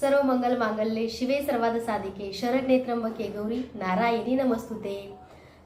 सर्व मंगल मांगल्ये शिवे सर्वाद साधिके शरण्ये त्र्यंबके गौरी नारायणी नमस्तुते.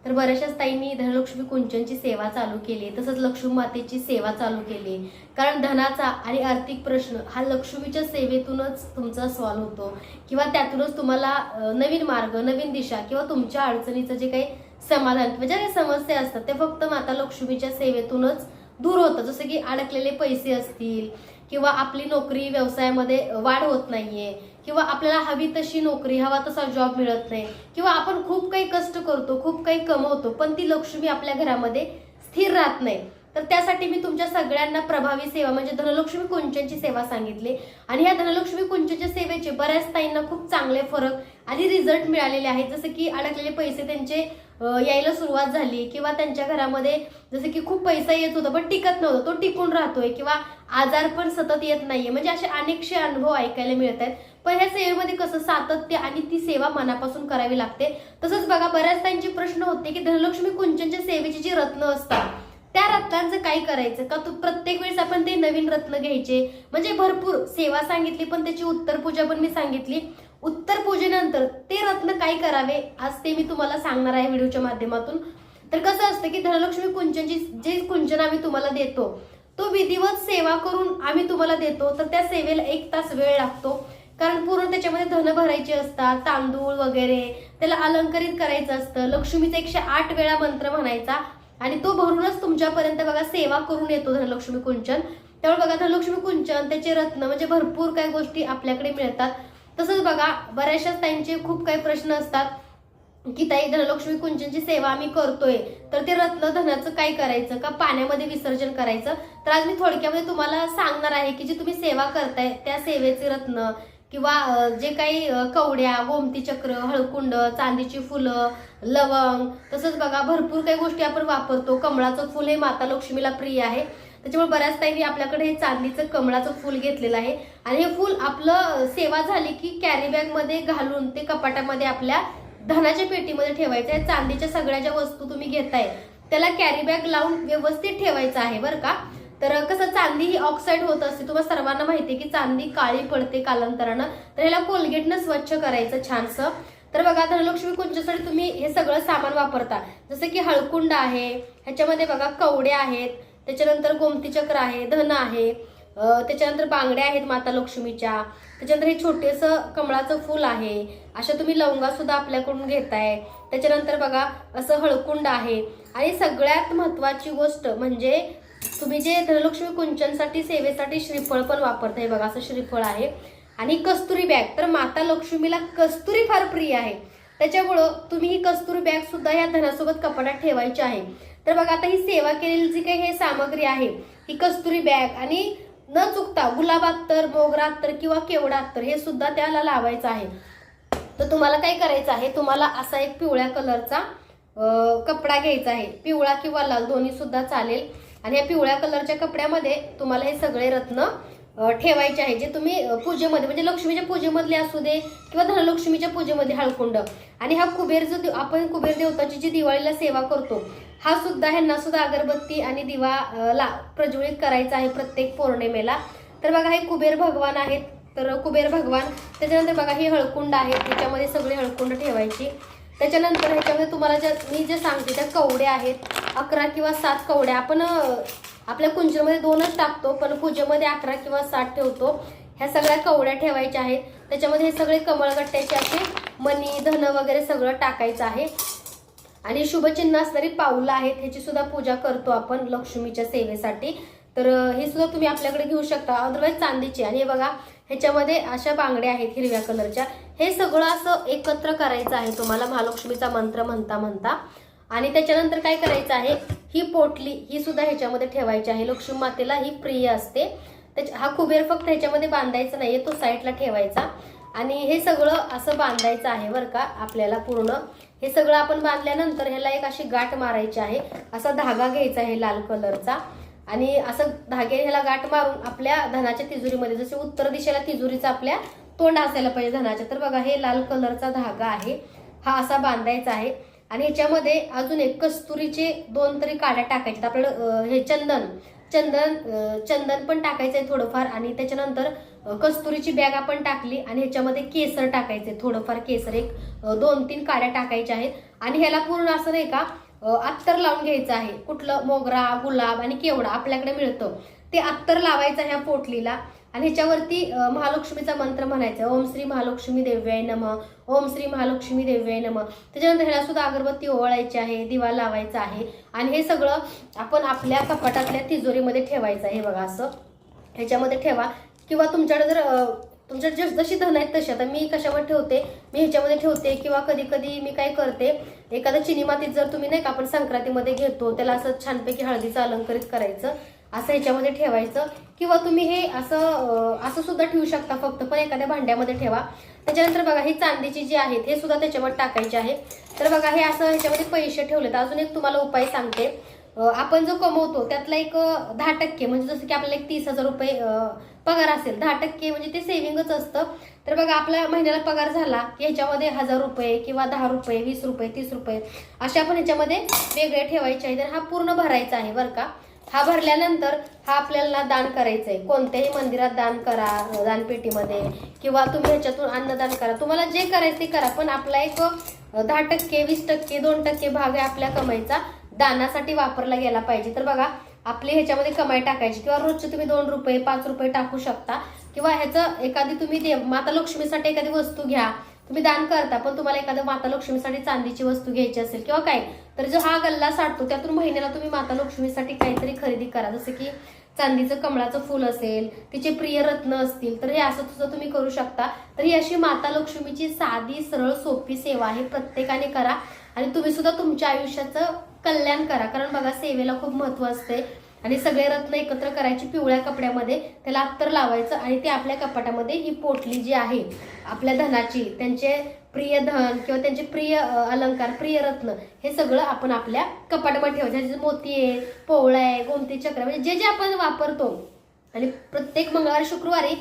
तर बऱ्याचशाच ताईंनी धनलक्ष्मी कुंचनची सेवा चालू केली. तसंच लक्ष्मी मातेची सेवा चालू केली. कारण धनाचा आणि आर्थिक प्रश्न हा लक्ष्मीच्या सेवेतूनच तुमचा सॉल्व्ह होतो. किंवा त्यातूनच तुम्हाला नवीन मार्ग नवीन दिशा किंवा तुमच्या अडचणीचं जे काही समाधान किंवा ज्या काही समस्या असतात ते फक्त माता लक्ष्मीच्या सेवेतूनच दूर होतं. जसं की अडकलेले पैसे असतील किंवा आपली नोकरी व्यवसायामध्ये वाढ होत नाहीये किंवा आपल्याला हवी तशी नोकरी हवा तसा जॉब मिळत नाही किंवा आपण खूप काही कष्ट करतो खूप काही कमवतो पण ती लक्ष्मी आपल्या घरामध्ये स्थिर राहत नाही. तर त्यासाठी मी तुमच्या सगळ्यांना प्रभावी सेवा म्हणजे धनलक्ष्मी कुंचनची सेवा सांगितली. आणि या धनलक्ष्मी कुंचनच्या सेवेचे बऱ्याच ताईंना खूप चांगले फरक आणि रिझल्ट मिळालेले आहेत. जसं की अडकलेले पैसे त्यांचे यायला सुरुवात झाली किंवा त्यांच्या घरामध्ये जसं की खूप पैसा येत होता पण टिकत नव्हता. तो टिकून राहतोय किंवा आजार पण सतत येत नाहीये. म्हणजे असे अनेकशे अनुभव ऐकायला मिळत आहेत. पण ह्या सेवेमध्ये कसं सातत्य आणि ती सेवा मनापासून करावी लागते? तसंच बघा बऱ्याच त्यांचे प्रश्न होते की धनलक्ष्मी कुंचनच्या सेवेची जी रत्न असतात त्या रत्नांचं काय करायचं? का तू प्रत्येक वेळेस आपण ते नवीन रत्न घ्यायचे? म्हणजे भरपूर सेवा सांगितली पण त्याची उत्तर पूजा पण मी सांगितली. उत्तर पूजेनंतर ते रत्न काय करावे आज ते मी तुम्हाला सांगणार आहे व्हिडिओच्या माध्यमातून. तर कसं असतं की धनलक्ष्मी कुंचनची जे कुंचन आम्ही तुम्हाला देतो तो विधिवत सेवा करून आम्ही तुम्हाला देतो. तर त्या सेवेला एक तास वेळ लागतो. कारण पूर्ण त्याच्यामध्ये धन भरायचे असतात तांदूळ वगैरे त्याला अलंकरित करायचं असतं. लक्ष्मीचा एकशे आठ वेळा मंत्र म्हणायचा. आणि तो भरूनच तुमच्यापर्यंत बघा सेवा करून येतो धनलक्ष्मी कुंचन. त्यामुळे बघा धनलक्ष्मी कुंचन त्याचे रत्न म्हणजे भरपूर काही गोष्टी आपल्याकडे मिळतात. तसंच बघा बऱ्याचशाच त्यांचे खूप काही प्रश्न असतात की ताई धनलक्ष्मी कुंचनची सेवा आम्ही करतोय. तर ते रत्न धनाचं काय करायचं? का पाण्यामध्ये विसर्जन करायचं? तर आज मी थोडक्यामध्ये तुम्हाला सांगणार आहे की जी तुम्ही सेवा करताय त्या सेवेचे रत्न किंवा जे काही कवड्या गोमती चक्र हळकुंड चांदीची फुलं लवंग तसंच बघा भरपूर काही गोष्टी आपण वापरतो. कमळाचं फुल हे माता लक्ष्मीला प्रिय आहे. त्याच्यामुळे बऱ्याच ताईंनी आपल्याकडे हे चांदीचं कमळाचं फूल घेतलेलं आहे. आणि हे फूल आपलं सेवा झाली की कॅरी घालून ते कपाटामध्ये आपल्या धनाच्या पेटीमध्ये ठेवायचं आहे. चांदीच्या सगळ्या ज्या वस्तू तुम्ही घेताय त्याला कॅरी बॅग लावून व्यवस्थित ठेवायचं आहे बरं का? तर कसं चांदी ही ऑक्साईड होत असते. तुम्हाला सर्वांना माहिती आहे की चांदी काळी पडते कालांतरानं. तर ह्याला कोलगेटनं स्वच्छ करायचं छानसं. तर बघा धनलक्ष्मी कुंजासाठी तुम्ही हे सगळं सामान वापरता. जसं की हळकुंड आहे ह्याच्यामध्ये बघा कवडे आहेत त्याच्यानंतर गोमती चक्र आहे धन आहे त्याच्यानंतर बांगड्या आहेत माता लक्ष्मीच्या त्याच्यानंतर हे छोटेसं कमळाचं फूल आहे अशा तुम्ही लवंगा सुद्धा आपल्याकडून घेताय. त्याच्यानंतर बघा असं हळकुंड आहे. आणि सगळ्यात महत्वाची गोष्ट म्हणजे तुम्ही जे धनलक्ष्मी कुंचनसाठी सेवेसाठी श्रीफळ पण वापरताय बघा असं श्रीफळ आहे. आणि कस्तुरी बॅग तर माता लक्ष्मीला कस्तुरी फार प्रिय आहे. त्याच्यामुळं तुम्ही ही कस्तुरी बॅग सुद्धा या धनासोबत कपाटात ठेवायची आहे. तर बघा आता ही सेवा केलेली जी काही हे सामग्री आहे ही कस्तुरी बॅग आणि न चुकता गुलाब अत्तर मोगरा अत्तर किंवा केवडा अत्तर हे सुद्धा त्याला लावायचं आहे. तर तुम्हाला काय करायचं आहे? तुम्हाला असा एक पिवळ्या कलरचा कपडा घ्यायचा आहे. पिवळा किंवा लाल दोन्ही सुद्धा चालेल. आणि या पिवळ्या कलरच्या कपड्यामध्ये तुम्हाला हे सगळे रत्न ठेवायचे आहे जे तुम्ही पूजेमध्ये म्हणजे लक्ष्मीच्या पूजेमधले असू दे किंवा धनलक्ष्मीच्या पूजेमध्ये हळकुंड. आणि हा कुबेर जो आपण कुबेर देवताची जी दिवाळीला सेवा करतो हा सुद्धा ह्यांना सुद्धा अगरबत्ती आणि दिवा ला प्रज्वलित करायचा आहे प्रत्येक पौर्णिमेला. तर बघा हे कुबेर भगवान आहेत. तर कुबेर भगवान त्याच्यानंतर बघा हे हळकुंड आहे. त्याच्यामध्ये सगळे हळकुंड ठेवायची. त्याच्यानंतर ह्याच्यामध्ये तुम्हाला ज्या मी जे सांगते त्या कवडे आहेत. अकरा किंवा सात कवड्या. आपण आपल्या कुंजमध्ये दोनच टाकतो पण पूजेमध्ये अकरा किंवा सात ठेवतो. ह्या सगळ्या कवड्या ठेवायच्या आहेत. त्याच्यामध्ये हे सगळे कमळगट्ट्याचे असे मनी धन वगैरे सगळं टाकायचं आहे. आणि शुभचिन्ह असणारी पाऊलं आहेत. ह्याची सुद्धा पूजा करतो आपण लक्ष्मीच्या सेवेसाठी. तर हे सुद्धा तुम्ही आपल्याकडे घेऊ शकता. अदरवाईज चांदीची. आणि हे बघा ह्याच्यामध्ये अशा बांगड्या आहेत हिरव्या कलरच्या. हे सगळं असं एकत्र करायचं आहे तुम्हाला. महालक्ष्मीचा मंत्र म्हणता म्हणता. आणि त्याच्यानंतर काय करायचं आहे? ही पोटली ही सुद्धा ह्याच्यामध्ये ठेवायची आहे. लक्ष्मी मातेला ही प्रिय असते. त्याच्या हा कुबेर फक्त ह्याच्यामध्ये बांधायचा नाहीये तो साईडला ठेवायचा. आणि हे सगळं असं बांधायचं आहे बरं का आपल्याला पूर्ण. हे सगळं आपण बांधल्यानंतर ह्याला एक अशी गाठ मारायची आहे. असा धागा घ्यायचा आहे लाल कलरचा. आणि असं धागे ह्याला गाठ मारून आपल्या धनाच्या तिजोरीमध्ये जसे उत्तर दिशेला तिजोरीचा आपल्या तोंड असायला पाहिजे धनाच्या. तर बघा हे लाल कलरचा धागा आहे. हा असा बांधायचा आहे. आणि ह्याच्यामध्ये अजून एक कस्तुरीचे दोन तरी काड्या टाकायच्या आपल्याला हे चंदन चंदन चंदन पण टाकायचं आहे थोडंफार आणि त्याच्यानंतर कस्तुरीची बॅग आपण टाकली आणि ह्याच्यामध्ये केसर टाकायचे थोडंफार केसर. एक दोन तीन काड्या टाकायच्या आहेत. आणि ह्याला पूर्ण असं नाही का अत्तर लावून घ्यायचं आहे. कुठलं मोगरा गुलाब आणि केवडा आपल्याकडे मिळतं. ते अत्तर लावायचं ह्या पोटलीला. आणि ह्याच्यावरती महालक्ष्मीचा मंत्र म्हणायचा ओम श्री महालक्ष्मी देव्याय नम. ओम श्री महालक्ष्मी देव्याय नम. त्याच्यानंतर ह्याला सुद्धा अगरबत्ती ओवाळायची आहे दिवा लावायचा आहे. आणि हे सगळं आपण आपल्या कपाटातल्या तिजोरीमध्ये ठेवायचं आहे. हे बघा असं. ह्याच्यामध्ये ठेवा. किंवा तुमच्याकडे जर तुमच्या जस जशी धन आहेत तशी. आता मी कशावर ठेवते? मी ह्याच्यामध्ये ठेवते. किंवा कधी कधी मी काय करते? एखादं चिनी मातीत जर तुम्ही नाही का आपण संक्रांतीमध्ये घेतो त्याला असं छानपैकी हळदीचं अलंकरित करायचं. असं ह्याच्यामध्ये ठेवायचं. किंवा तुम्ही हे असं असं सुद्धा ठेवू शकता फक्त पण एखाद्या भांड्यामध्ये ठेवा. त्याच्यानंतर बघा ही चांदीची जी आहेत हे सुद्धा त्याच्यावर टाकायचे आहे. तर बघा हे असं ह्याच्यामध्ये पैसे ठेवले अजून एक तुम्हाला उपाय सांगते. आपण जो कमवतो त्यातला एक दहा टक्के म्हणजे जसं की आपल्याला एक तीस हजार रुपये पगार असेल दहा टक्के म्हणजे ते सेव्हिंगच असतं. तर बघा आपल्या महिन्याला पगार झाला की ह्याच्यामध्ये हजार रुपये किंवा दहा रुपये वीस रुपये तीस रुपये अशा आपण ह्याच्यामध्ये वेगळे ठेवायचे आहे. तर हा पूर्ण भरायचा आहे बरं का. हा भरल्यानंतर हा आपल्याला दान करायचं आहे कोणत्याही मंदिरात दान करा दानपेटीमध्ये किंवा तुम्ही ह्याच्यातून अन्नदान करा. तुम्हाला जे करायचं ते करा पण आपला एक दहा टक्के वीस टक्के दोन टक्के भाग आहे आपल्या कमाईचा. दानासाठी वापरला गेला पाहिजे. तर बघा आपली ह्याच्यामध्ये कमाई टाकायची. किंवा रोजचे तुम्ही दोन रुपये पाच रुपये टाकू शकता. किंवा ह्याचं एखादी तुम्ही देव माता लक्ष्मीसाठी एखादी वस्तू घ्या. तुम्ही दान करता पण तुम्हाला एखादं माता लक्ष्मीसाठी चांदीची वस्तू घ्यायची असेल किंवा काय तर जो हा गल्ला साठतो त्यातून महिन्याला तुम्ही माता लक्ष्मीसाठी काहीतरी खरेदी करा. जसं की चांदीचं कमळाचं फुल असेल तिचे प्रिय रत्न असतील तर हे असं सुद्धा तुम्ही करू शकता. तर ही अशी माता लक्ष्मीची साधी सरळ सोपी सेवा आहे. प्रत्येकाने करा आणि तुम्ही सुद्धा तुमच्या आयुष्याचं कल्याण करा. कारण बघा सेवेला खूप महत्त्व असते आणि सगळे रत्न एकत्र करायची पिवळ्या कपड्यामध्ये त्याला अत्तर लावायचं आणि ते आपल्या कपाटामध्ये ही पोटली जी आहे आपल्या धनाची त्यांचे प्रिय धन किंवा त्यांचे प्रिय अलंकार प्रिय रत्न हे सगळं आपण आपल्या कपाटामध्ये ठेवायचं. ज्याचे मोती आहे पोवळा आहे गोमती चक्र म्हणजे जे जे आपण वापरतो. आणि प्रत्येक मंगळवारी शुक्रवारी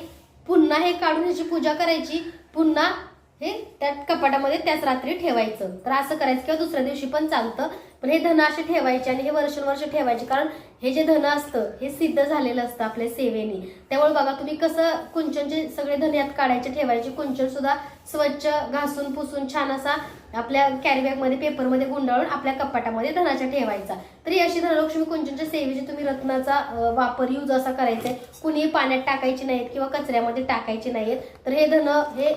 पुन्हा हे काढून ह्याची पूजा करायची. पुन्हा हे त्या कपाटामध्ये त्याच रात्री ठेवायचं. तर असं करायचं किंवा दुसऱ्या दिवशी पण चालतं. पण हे धन असे ठेवायचे आणि हे वर्षानुवर्ष ठेवायचे. कारण हे जे धन असतं हे सिद्ध झालेलं असतं आपल्या सेवेने. त्यामुळे बघा तुम्ही कसं कुंचनचे सगळे धन यात काढायचे ठेवायचे. कुंचन सुद्धा स्वच्छ घासून पुसून छान असा आपल्या कॅरीबॅगमध्ये पेपरमध्ये गुंडाळून आपल्या कपाटामध्ये धनाच्या ठेवायचा. तर ही अशी धनलक्ष्मी कुंचनच्या सेवेची तुम्ही रत्नाचा वापर यूज असा करायचा आहे. कुणीही पाण्यात टाकायची नाहीत किंवा कचऱ्यामध्ये टाकायची नाहीत. तर हे धन हे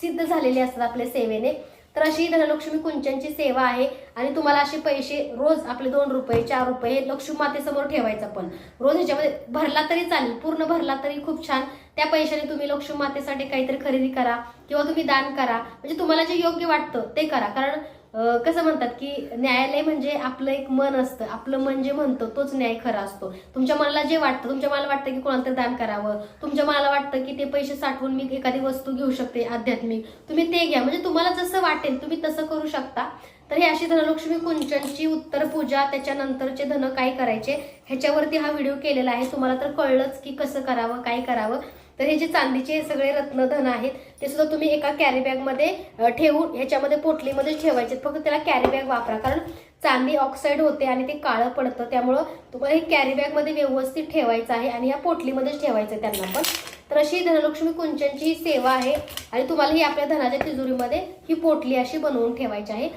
सिद्ध झालेले असतात आपल्या सेवेने. तर अशी धनलक्ष्मी कुंचनची सेवा आहे आणि तुम्हाला असे पैसे रोज आपले दोन रुपये चार रुपये हे लक्ष्मी मातेसमोर ठेवायचं पण. रोज ह्याच्यामध्ये भरला तरी चालेल पूर्ण भरला तरी खूप छान. त्या पैशाने तुम्ही लक्ष्मी मातेसाठी काहीतरी खरेदी करा किंवा तुम्ही दान करा. म्हणजे तुम्हाला जे योग्य वाटतं ते करा. कारण कसं म्हणतात की न्यायालय म्हणजे आपलं एक मन असतं. आपलं मन जे म्हणतं तोच न्याय खरा असतो. तुमच्या मनाला जे वाटतं तुमच्या मला वाटतं की कोणाला तरी दान करावं. तुमच्या मला वाटतं की ते पैसे साठवून मी एखादी वस्तू घेऊ शकते आध्यात्मिक. तुम्ही ते घ्या. म्हणजे तुम्हाला जसं वाटेल तुम्ही तसं करू शकता. तर ही अशी धनलक्ष्मी कुंचनची उत्तर पूजा त्याच्यानंतरचे धन काय करायचे ह्याच्यावरती हा व्हिडिओ केलेला आहे. तुम्हाला तर कळलंच की कसं करावं काय करावं. तर हे जे चांदीचे हे सगळे रत्नधन आहेत ते सुद्धा तुम्ही एका कॅरी बॅगमध्ये ठेवून ह्याच्यामध्ये पोटलीमध्ये ठेवायचे फक्त त्याला कॅरी बॅग वापरा. कारण चांदी ऑक्साईड होते आणि ते काळं पडतं. त्यामुळं तुम्हाला हे कॅरी बॅगमध्ये व्यवस्थित ठेवायचं आहे आणि ह्या पोटलीमध्येच ठेवायचं त्यांना पण. तर अशी धनलक्ष्मी कुंचनची सेवा आहे आणि तुम्हाला ही आपल्या धनाच्या तिजोरीमध्ये ही पोटली अशी बनवून ठेवायची आहे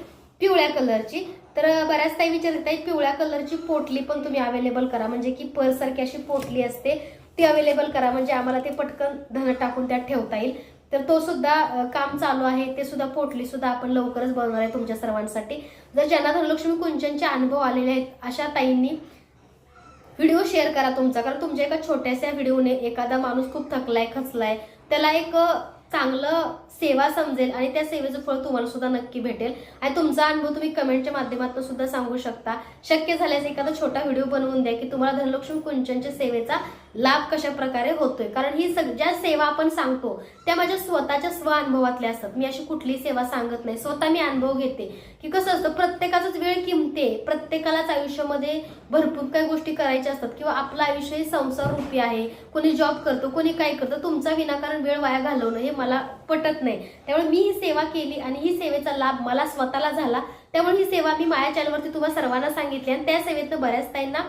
पिवळ्या कलरची. तर बऱ्याच काही विचारत आहेत पिवळ्या कलरची पोटली पण तुम्ही अवेलेबल करा. म्हणजे की पर्ससारखी अशी पोटली असते ती अवेलेबल करा. म्हणजे आम्हाला ते पटकन धन टाकून त्यात ठेवता येईल. तर तो सुद्धा काम चालू आहे. ते सुद्धा पोटली सुद्धा आपण लवकरच बनवणार आहे तुमच्या सर्वांसाठी. जर ज्यांना धनलक्ष्मी कुंचनचे अनुभव आलेले आहेत अशा ताईंनी व्हिडिओ शेअर करा तुमचा. कारण तुमच्या एका छोट्याशा व्हिडिओने एखादा माणूस खूप थकलाय खचलाय. त्याला एक चांगलं सेवा समजेल आणि त्या सेवेचं फळ तुम्हाला सुद्धा नक्की भेटेल. आणि तुमचा अनुभव तुम्ही कमेंटच्या माध्यमातून सुद्धा सांगू शकता. शक्य झाल्यास एखादा छोटा व्हिडिओ बनवून द्या की तुम्हाला धनलक्ष्मी कुंचनच्या सेवेचा लाभ कशा प्रकारे होतोय. कारण ही सग ज्या सेवा आपण सांगतो त्या माझ्या स्वतःच्या स्व अनुभवातल्या असतात. मी अशी कुठलीही सेवा सांगत नाही. स्वतः मी अनुभव घेते. की कसं असतं प्रत्येकाचाच वेळ किमते. प्रत्येकालाच आयुष्यामध्ये भरपूर काही गोष्टी करायच्या असतात. किंवा आपलं आयुष्य हे संसार रूपी आहे. कोणी जॉब करतो कोणी काय करतं तुमचा विनाकारण वेळ वाया घालवणं हे मला पटत नाही. त्यामुळे मी ही सेवा केली आणि ही सेवेचा लाभ मला स्वतःला झाला. त्यामुळे ही सेवा मी माझ्या चॅनलवरती तुम्हाला सर्वांना सांगितली आणि त्या सेवेतनं बऱ्याच ताईंना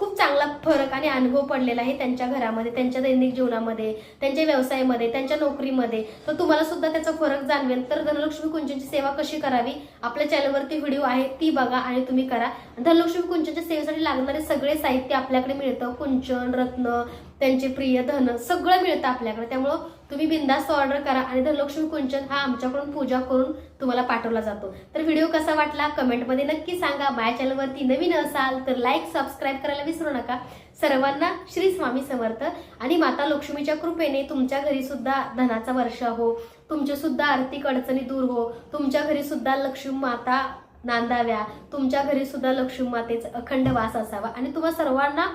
खूप चांगला फरक आणि अनुभव पडलेला आहे त्यांच्या घरामध्ये त्यांच्या दैनिक जीवनामध्ये त्यांच्या व्यवसायामध्ये त्यांच्या नोकरीमध्ये. तर तुम्हाला सुद्धा त्याचा फरक जाणवेल. तर धनलक्ष्मी कुंचनची सेवा कशी करावी? आपल्या चॅनलवरती व्हिडिओ आहे ती बघा आणि तुम्ही करा. धनलक्ष्मी कुंचनच्या सेवेसाठी लागणारे सगळे साहित्य आपल्याकडे मिळतं. कुंचन रत्न त्यांचे प्रिय धन सगळं मिळतं आपल्याकडे. त्यामुळं तुम्ही बिंदास्त ऑर्डर करा आणि धनलक्ष्मी कुंचन हा आमच्याकडून पूजा करून तुम्हाला पाठवला जातो. तर व्हिडिओ कसा वाटला? कमेंटमध्ये नक्की सांगा. माझ्या चॅनलवरती नवीन असाल तर लाईक सबस्क्राईब करायला विसरू नका. सर्वांना श्री स्वामी समर्थ. आणि माता लक्ष्मीच्या कृपेने तुमच्या घरी सुद्धा धनाचा वर्षा हो. तुमच्यासुद्धा सुद्धा आर्थिक अडचणी दूर हो. तुमच्या घरी सुद्धा लक्ष्मी माता नांदाव्या. तुमच्या घरी सुद्धा लक्ष्मी मातेचा अखंड वास असावा. आणि तुम्हा सर्वांना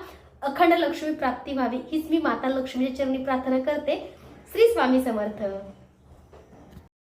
अखंड लक्ष्मी प्राप्ती व्हावी हीच मी माता लक्ष्मीच्या चरणी प्रार्थना करते. श्री स्वामी समर्थ.